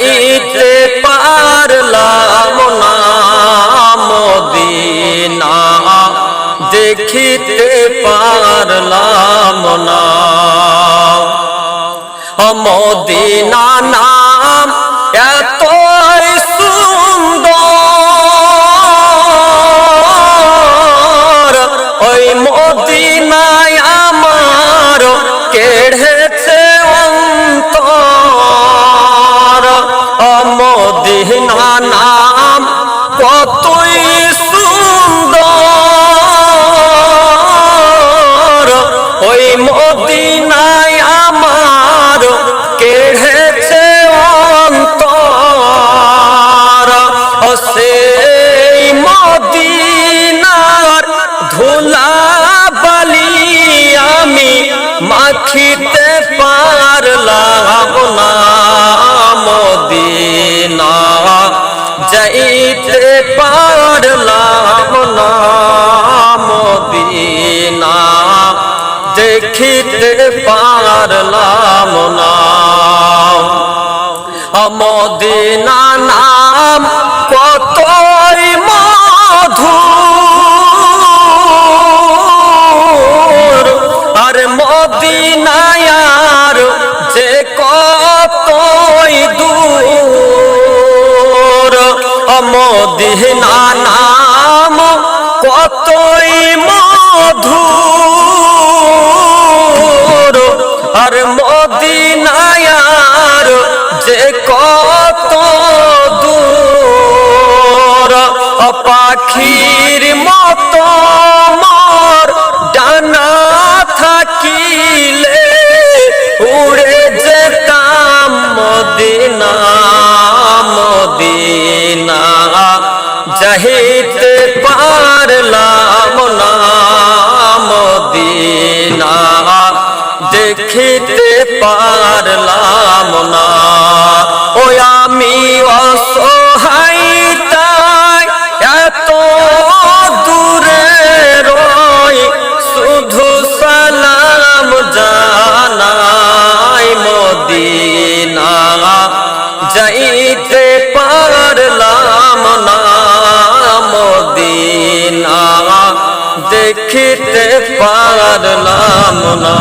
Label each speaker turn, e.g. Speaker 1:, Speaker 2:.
Speaker 1: যাইতে পারলাম না মদিনা। দেখিতে পারলাম না। মদিনা নাম এত সুন্দর। ওই মদিনায় আমার কেড়েছে কতই সুন্দর ওই মদিনায় আমার কেড়েছে অন্তর। সেই মদিনার ধুলা বালি আমি মাখিতে পারলাম। পারলাম না মদিনা নাম কতই মধুর। আর মদিনায়ার যে কতই দূর। মদিনা নাম কতই পাখির মতো মর ডানা থাকিলে উড়ে যেতাম মদিনা মদিনা। যাইতে পারলাম না, মদিনা। দেখিতে পারলাম না। দেখিতে পারলাম না।